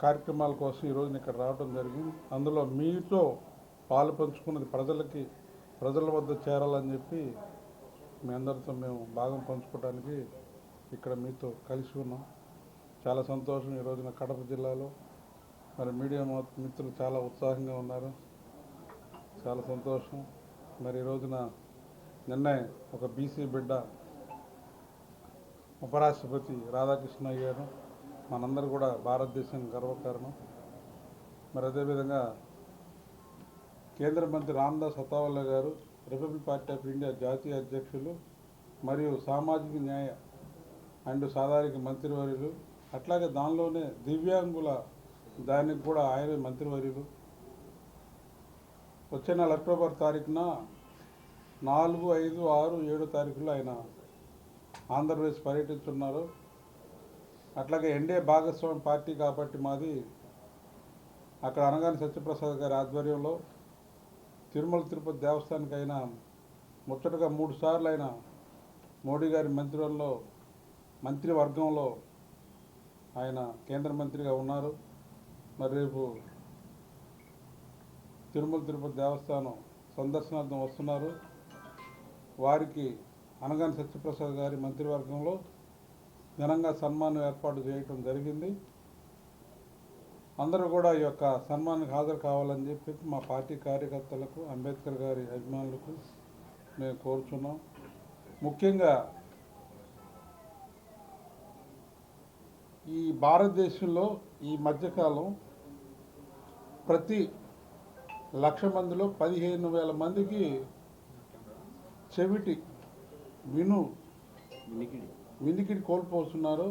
కార్యక్రమాల కోసం ఈరోజు ఇక్కడ రావడం జరిగింది. అందులో మీతో పాలు పంచుకున్నది ప్రజలకి ప్రజల వద్ద చేరాలని చెప్పి మీ అందరితో మేము భాగం పంచుకోవడానికి ఇక్కడ మీతో కలిసి ఉన్నాం. చాలా సంతోషం ఈ రోజున కడప జిల్లాలో. మరి మీడియా మిత్రులు చాలా ఉత్సాహంగా ఉన్నారు. చాలా సంతోషం. మరి ఈ రోజున నిన్నే ఒక బీసీ బిడ్డ ఉపరాష్ట్రపతి రాధాకృష్ణ గారు మనందరూ కూడా భారతదేశం గర్వకారణం. మరి అదేవిధంగా కేంద్ర మంత్రి రామ్దాస్ అతావల్లా గారు రిపబ్లిక్ పార్టీ ఆఫ్ ఇండియా జాతీయ అధ్యక్షులు మరియు సామాజిక న్యాయ అండ్ సాధారణ మంత్రివర్యులు అట్లాగే దానిలోనే దివ్యాంగుల దానికి కూడా ఆయన మంత్రివర్యులు. వచ్చే నెల అక్టోబర్ తారీఖున నాలుగు ఐదు ఆరు ఏడు తారీఖులో ఆయన ఆంధ్రప్రదేశ్ పర్యటిస్తున్నారు. అట్లాగే ఎన్డీఏ భాగస్వామి పార్టీ కాబట్టి మాది అక్కడ అనగాని సత్యప్రసాద్ గారి ఆధ్వర్యంలో తిరుమల తిరుపతి దేవస్థానానికి అయినా ముచ్చటగా మూడు సార్లు అయిన మోడీ గారి మంత్రివర్గంలో మంత్రివర్గంలో ఆయన కేంద్ర మంత్రిగా ఉన్నారు. మరి రేపు తిరుమల తిరుపతి దేవస్థానం సందర్శనార్థం వస్తున్నారు. వారికి అనగాని సత్యప్రసాద్ గారి మంత్రివర్గంలో ఘనంగా సన్మానం ఏర్పాటు చేయటం జరిగింది. అందరూ కూడా ఈ యొక్క సన్మానానికి హాజరు కావాలని చెప్పి మా పార్టీ కార్యకర్తలకు అంబేద్కర్ గారి అభిమానులకు మేము కోరుచున్నాం. ముఖ్యంగా ఈ భారతదేశంలో ఈ మధ్యకాలం ప్రతి లక్ష మందిలో పదిహేను వేల మందికి చెవిటి విను వినికిడి. వినికిడి కోల్పోతున్నారు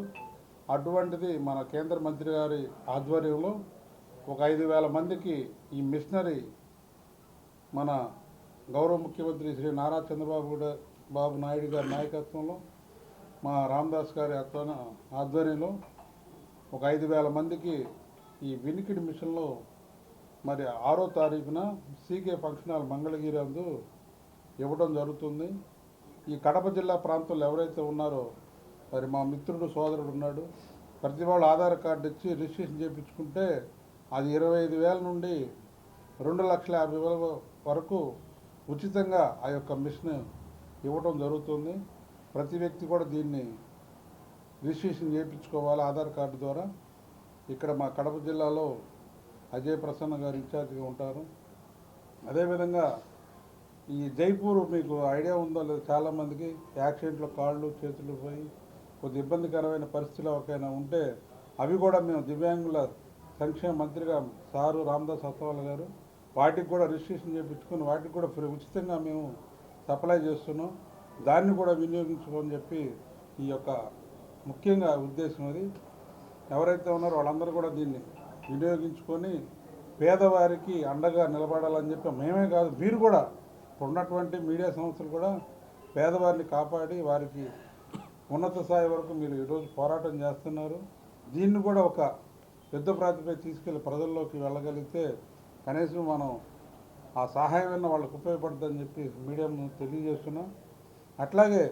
అటువంటిది మన కేంద్ర మంత్రి గారి ఆధ్వర్యంలో ఒక ఐదు వేల మందికి ఈ మిషనరీ మన గౌరవ ముఖ్యమంత్రి శ్రీ నారా చంద్రబాబు కూడా- బాబు నాయుడు గారి నాయకత్వంలో మా రామదాస్ గారి ఆధ్వర్యంలో ఒక ఐదు వేల మందికి ఈ వినికిడి మిషన్లో మరి ఆరో తారీఖున సీకే ఫంక్షన్ హాల్ మంగళగిరి అందు ఇవ్వడం జరుగుతుంది. ఈ కడప జిల్లా ప్రాంతంలో ఎవరైతే ఉన్నారో మరి మా మిత్రుడు సోదరుడు ఉన్నాడు. ప్రతి వాళ్ళు ఆధార్ కార్డు ఇచ్చి రిజిస్ట్రేషన్ చేయించుకుంటే అది ఇరవై ఐదు వేల నుండి రెండు లక్షల యాభై వేల వరకు ఉచితంగా ఆ యొక్క మిషన్ ఇవ్వటం జరుగుతుంది. ప్రతి వ్యక్తి కూడా దీన్ని రిజిస్ట్రేషన్ చేయించుకోవాలి ఆధార్ కార్డు ద్వారా. ఇక్కడ మా కడప జిల్లాలో అజయ్ ప్రసన్న గారు ఇన్ఛార్జిగా ఉంటారు. అదేవిధంగా ఈ జైపూర్ మీకు ఐడియా ఉందో లేదో? చాలామందికి యాక్సిడెంట్లో కాళ్ళు చేతులు పోయి కొద్ది ఇబ్బందికరమైన పరిస్థితులు ఎవరికైనా ఉంటే అవి కూడా మేము దివ్యాంగుల సంక్షేమ మంత్రిగా సారు రామదాస్ అత్తవాళ్ళ గారు వాటికి కూడా రిజిస్ట్రేషన్ చేయించుకుని వాటికి కూడా ఫ్రీ ఉచితంగా మేము సప్లై చేస్తున్నాం. దాన్ని కూడా వినియోగించుకోని చెప్పి ఈ యొక్క ముఖ్యంగా ఉద్దేశం అది. ఎవరైతే ఉన్నారో వాళ్ళందరూ కూడా దీన్ని వినియోగించుకొని పేదవారికి అండగా నిలబడాలని చెప్పి మేమే కాదు మీరు కూడా ఉన్నటువంటి మీడియా సంస్థలు కూడా పేదవారిని కాపాడి వారికి ఉన్నత స్థాయి వరకు మీరు ఈరోజు పోరాటం చేస్తున్నారు. దీన్ని కూడా ఒక పెద్ద ప్రాతిపై తీసుకెళ్ళి ప్రజల్లోకి వెళ్ళగలిగితే కనీసం మనం ఆ సహాయమైన వాళ్ళకు ఉపయోగపడుతుందని చెప్పి మీడియా తెలియజేస్తున్నాం. అట్లాగే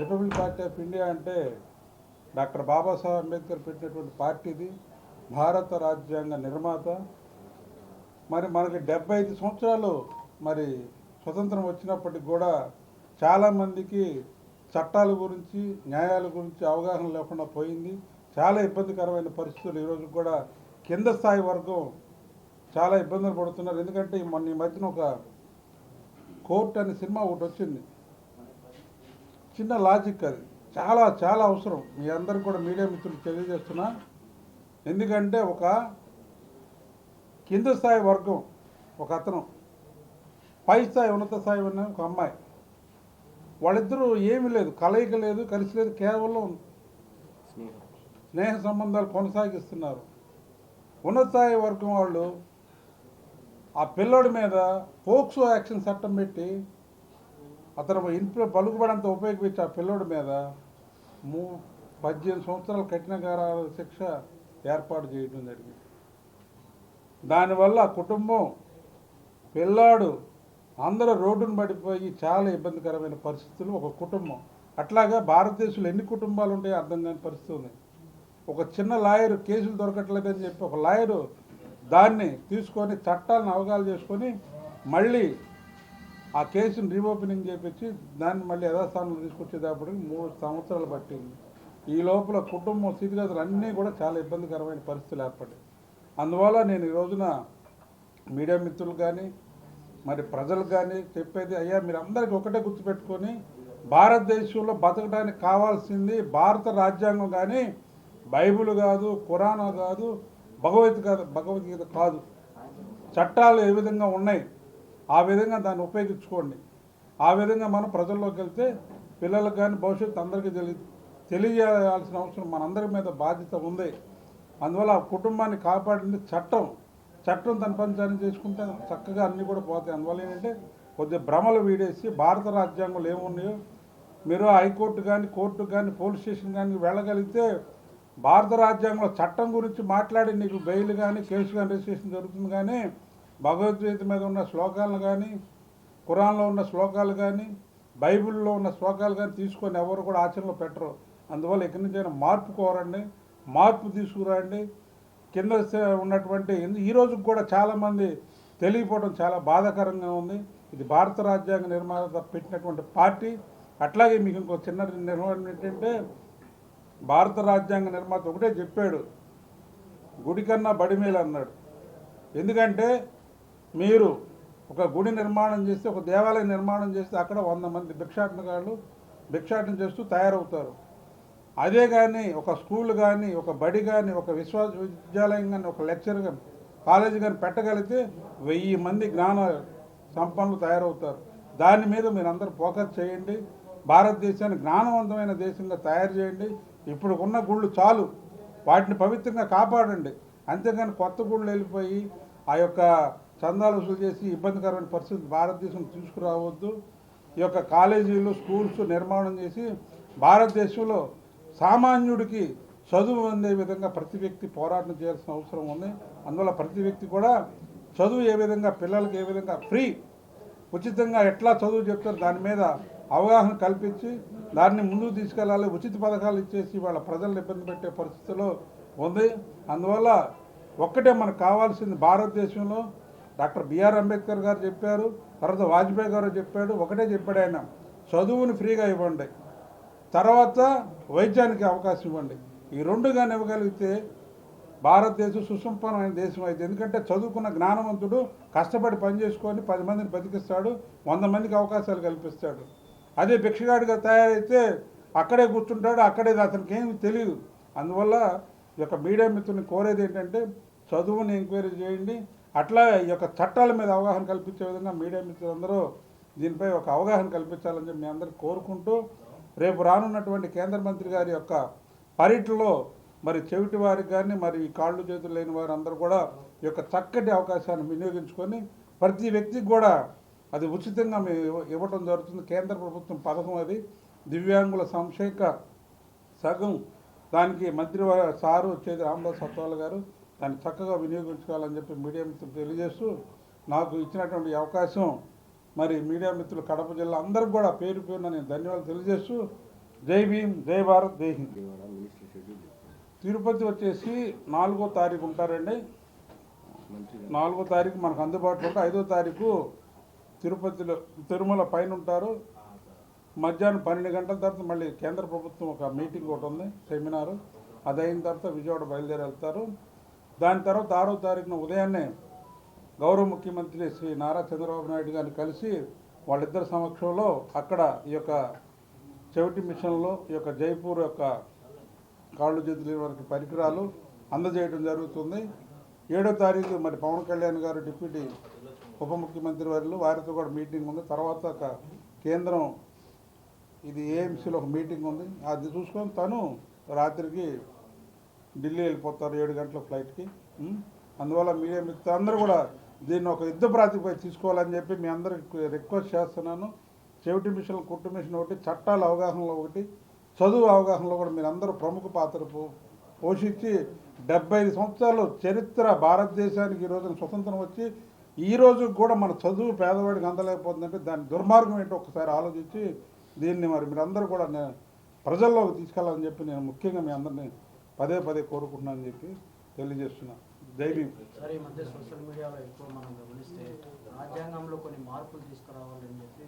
రిపబ్లిక్ పార్టీ ఆఫ్ ఇండియా అంటే డాక్టర్ బాబాసాహెబ్ అంబేద్కర్ పెట్టినటువంటి పార్టీది భారత రాజ్యాంగ నిర్మాత. మరి మనకి డెబ్బై ఐదు సంవత్సరాలు మరి స్వతంత్రం వచ్చినప్పటికి కూడా చాలామందికి చట్టాల గురించి న్యాయాల గురించి అవగాహన లేకుండా పోయింది. చాలా ఇబ్బందికరమైన పరిస్థితులు ఈరోజు కూడా కింద స్థాయి వర్గం చాలా ఇబ్బందులు పడుతున్నారు. ఎందుకంటే మొన్న ఈ మధ్యన ఒక కోర్ట్ అనే సినిమా ఒకటి వచ్చింది. చిన్న లాజిక్ అది. చాలా చాలా అవసరం. మీ అందరికి కూడా మీడియా మిత్రులు తెలియజేస్తున్నా. ఎందుకంటే ఒక కింద స్థాయి వర్గం ఒక అతను పై స్థాయి ఉన్నత స్థాయి ఉన్న ఒక అమ్మాయి వాళ్ళిద్దరూ ఏమీ లేదు కలయిక లేదు కలిసి లేదు కేవలం స్నేహ సంబంధాలు కొనసాగిస్తున్నారు. ఉన్నత స్థాయి వర్గం వాళ్ళు ఆ పిల్లోడి మీద పోక్సో యాక్షన్ చట్టం పెట్టి అతను ఇంట్లో పలుకుబడంత ఉపయోగించి ఆ పిల్లోడి మీద మూ పద్దెనిమిది సంవత్సరాలు కఠిన శిక్ష ఏర్పాటు చేయడం జరిగింది. దానివల్ల కుటుంబం పిల్లాడు అందరూ రోడ్డును పడిపోయి చాలా ఇబ్బందికరమైన పరిస్థితులు ఒక కుటుంబం. అట్లాగా భారతదేశంలో ఎన్ని కుటుంబాలు ఉంటాయో అర్థం కాని పరిస్థితి ఉంది. ఒక చిన్న లాయరు కేసులు దొరకట్లేదని చెప్పి ఒక లాయరు దాన్ని తీసుకొని చట్టాలను అవగాహన చేసుకొని మళ్ళీ ఆ కేసుని రీఓపెనింగ్ చేపించి దాన్ని మళ్ళీ యథాస్థానంలో తీసుకొచ్చేటప్పటికి మూడు సంవత్సరాలు పట్టింది. ఈ లోపల కుటుంబం స్థితిగతులు అన్నీ కూడా చాలా ఇబ్బందికరమైన పరిస్థితులు ఏర్పడ్డాయి. అందువల్ల నేను ఈ రోజున మీడియా మిత్రులు కానీ మరి ప్రజలకు కానీ చెప్పేది అయ్యా మీరు అందరికీ ఒకటే గుర్తుపెట్టుకొని భారతదేశంలో బతకడానికి కావాల్సింది భారత రాజ్యాంగం కానీ బైబిల్ కాదు ఖురానా కాదు భగవద్గీత భగవద్గీత కాదు. చట్టాలు ఏ విధంగా ఉన్నాయి ఆ విధంగా దాన్ని ఉపయోగించుకోండి. ఆ విధంగా మనం ప్రజల్లోకి వెళ్తే పిల్లలకు కానీ భవిష్యత్తు అందరికీ తెలి తెలియజేయాల్సిన అవసరం మనందరి మీద బాధ్యత ఉంది. అందువల్ల ఆ కుటుంబాన్ని కాపాడింది చట్టం. చట్టం తన పని చేసుకుంటే చక్కగా అన్నీ కూడా పోతాయి. అందువల్ల ఏంటంటే కొద్దిగా భ్రమలు వీడేసి భారత రాజ్యాంగంలో ఏమున్నాయో మీరు హైకోర్టు కానీ కోర్టు కానీ పోలీస్ స్టేషన్ కానీ వెళ్ళగలిగితే భారత రాజ్యాంగంలో చట్టం గురించి మాట్లాడి నీకు బెయిల్ కానీ కేసు కానీ రిజిస్ట్రేషన్ జరుగుతుంది కానీ భగవద్గీత మీద ఉన్న శ్లోకాలను కానీ కురాన్లో ఉన్న శ్లోకాలు కానీ బైబిల్లో ఉన్న శ్లోకాలు కానీ తీసుకొని ఎవరు కూడా ఆచరణలో పెట్టరు. అందువల్ల ఎక్కడి నుంచైనా మార్పు కోరండి. మార్పు తీసుకురండి. కింద ఉన్నటువంటి ఈరోజు కూడా చాలామంది తెలియపోవడం చాలా బాధాకరంగా ఉంది. ఇది భారత రాజ్యాంగ నిర్మాత పెట్టినటువంటి పార్టీ. అట్లాగే మీకు ఇంకో చిన్న నిర్వహణ ఏంటంటే భారత రాజ్యాంగ నిర్మాత ఒకటే చెప్పాడు. గుడి కన్నా బడిమేలు అన్నాడు. ఎందుకంటే మీరు ఒక గుడి నిర్మాణం చేస్తే ఒక దేవాలయం నిర్మాణం చేస్తే అక్కడ వంద మంది భిక్షాటనగాళ్ళు భిక్షాటన చేస్తూ తయారవుతారు. అదే కానీ ఒక స్కూల్ కానీ ఒక బడి కానీ ఒక విశ్వవిద్యాలయం కానీ ఒక లెక్చర్ కానీ కాలేజ్ కానీ పెట్టగలిగితే వెయ్యి మంది జ్ఞాన సంపన్నులు తయారవుతారు. దాని మీద మీరు ఫోకస్ చేయండి. భారతదేశాన్ని జ్ఞానవంతమైన దేశంగా తయారు చేయండి. ఇప్పుడు ఉన్న గుళ్ళు చాలు. వాటిని పవిత్రంగా కాపాడండి. అంతేగాని కొత్త గుళ్ళు వెళ్ళిపోయి ఆ యొక్క చందాలు వసూలు చేసి ఇబ్బందికరమైన పరిస్థితి భారతదేశం తీసుకురావద్దు. ఈ యొక్క కాలేజీలు స్కూల్స్ నిర్మాణం చేసి భారతదేశంలో సామాన్యుడికి చదువు అందే విధంగా ప్రతి వ్యక్తి పోరాటం చేయాల్సిన అవసరం ఉంది. అందువల్ల ప్రతి వ్యక్తి కూడా చదువు ఏ విధంగా పిల్లలకి ఏ విధంగా ఫ్రీ ఉచితంగా ఎట్లా చదువు చెప్తారు దాని మీద అవగాహన కల్పించి దాన్ని ముందుకు తీసుకెళ్ళాలి ఉచిత పథకాలు ఇచ్చేసి వాళ్ళ ప్రజలను ఇబ్బంది పెట్టే పరిస్థితిలో ఉంది. అందువల్ల ఒక్కటే మనకు కావాల్సింది భారతదేశంలో డాక్టర్ బిఆర్ అంబేద్కర్ గారు చెప్పారు తర్వాత వాజ్పేయి గారు చెప్పాడు ఒకటే చెప్పాడు ఆయన చదువుని ఫ్రీగా ఇవ్వండి. తర్వాత వైద్యానికి అవకాశం ఇవ్వండి. ఈ రెండు కానీ ఇవ్వగలిగితే భారతదేశం సుసంపన్నమైన దేశం అయితే. ఎందుకంటే చదువుకున్న జ్ఞానవంతుడు కష్టపడి పని చేసుకొని పది మందిని బతికిస్తాడు వంద మందికి అవకాశాలు కల్పిస్తాడు. అదే భిక్షగాడిగా తయారైతే అక్కడే కూర్చుంటాడు అక్కడే అతనికి ఏమి తెలియదు. అందువల్ల ఈ యొక్క మీడియా మిత్రుని కోరేది ఏంటంటే చదువుని ఎంక్వైరీ చేయండి. అట్లా ఈ యొక్క చట్టాల మీద అవగాహన కల్పించే విధంగా మీడియా మిత్రులందరూ దీనిపై ఒక అవగాహన కల్పించాలని చెప్పి మీ అందరికి కోరుకుంటూ రేపు రానున్నటువంటి కేంద్ర మంత్రి గారి యొక్క పర్యటనలో మరి చెవిటి వారికి కానీ మరి ఈ కాళ్ళు చేతులు లేని వారందరూ కూడా ఈ యొక్క చక్కటి అవకాశాన్ని వినియోగించుకొని ప్రతి వ్యక్తికి కూడా అది ఉచితంగా మేము ఇవ్వటం జరుగుతుంది. కేంద్ర ప్రభుత్వం పథకం అది. దివ్యాంగుల సంక్షేమ సగం దానికి మంత్రి సారు వచ్చేది రామదాస్ సత్వాల గారు దాన్ని చక్కగా వినియోగించుకోవాలని చెప్పి మీడియా మిత్రులు తెలియజేస్తూ నాకు ఇచ్చినటువంటి అవకాశం మరి మీడియా మిత్రులు కడప జిల్లా అందరికి కూడా పేరు పేరున నేను ధన్యవాదాలు తెలియజేస్తూ జై భీమ్ జై భారత్ జై హింద్. తిరుపతి వచ్చేసి నాలుగో తారీఖు ఉంటారండి. నాలుగో తారీఖు మనకు అందుబాటులో ఉంటే ఐదో తారీఖు తిరుపతిలో తిరుమల పైన ఉంటారు. మధ్యాహ్నం పన్నెండు గంటల తర్వాత మళ్ళీ కేంద్ర ప్రభుత్వం ఒక మీటింగ్ ఒకటి ఉంది సెమినారు. అది అయిన తర్వాత విజయవాడ బయలుదేరి వెళ్తారు. దాని తర్వాత ఆరో తారీఖున ఉదయాన్నే గౌరవ ముఖ్యమంత్రి శ్రీ నారా చంద్రబాబు నాయుడు గారిని కలిసి వాళ్ళిద్దరి సమక్షంలో అక్కడ ఈ యొక్క చెవిటి మిషన్లో ఈ యొక్క జైపూర్ యొక్క కాళ్ళు చేతులు వరకు పరికరాలు అందజేయడం జరుగుతుంది. ఏడో తారీఖు మరి పవన్ కళ్యాణ్ గారు డిప్యూటీ ఉప ముఖ్యమంత్రి వారిలో వారితో కూడా మీటింగ్ ఉంది. తర్వాత ఒక కేంద్రం ఇది ఏఎంసీలో ఒక మీటింగ్ ఉంది. అది చూసుకొని తను రాత్రికి ఢిల్లీ వెళ్ళిపోతారు ఏడు గంటల ఫ్లైట్కి. అందువల్ల మీడియా మిత్రులందరూ కూడా దీన్ని ఒక యుద్ధ ప్రాతిపై తీసుకోవాలని చెప్పి మీ అందరికి రిక్వెస్ట్ చేస్తున్నాను. చెవిటి మిషన్ కుట్టు మిషన్ ఒకటి చట్టాల అవగాహనలో ఒకటి చదువు అవగాహనలో కూడా మీరందరూ ప్రముఖ పాత్ర పో- పోషించి డెబ్బై ఐదు సంవత్సరాలు చరిత్ర భారతదేశానికి ఈ రోజున స్వతంత్రం వచ్చి ఈ రోజు కూడా మన చదువు పేదవాడికి అందలేకపోతుందంటే దాని దుర్మార్గం ఏంటో ఒకసారి ఆలోచించి దీన్ని మరి మీరందరూ కూడా నేను ప్రజల్లోకి తీసుకెళ్ళాలని చెప్పి నేను ముఖ్యంగా మీ అందరినీ పదే పదే కోరుకుంటున్నానని చెప్పి తెలియజేస్తున్నాను జై సార్ ఈ మధ్య సోషల్ మీడియాలో ఎక్కువ మనం గమనిస్తే రాజ్యాంగంలో కొన్ని మార్పులు తీసుకురావాలని చెప్పి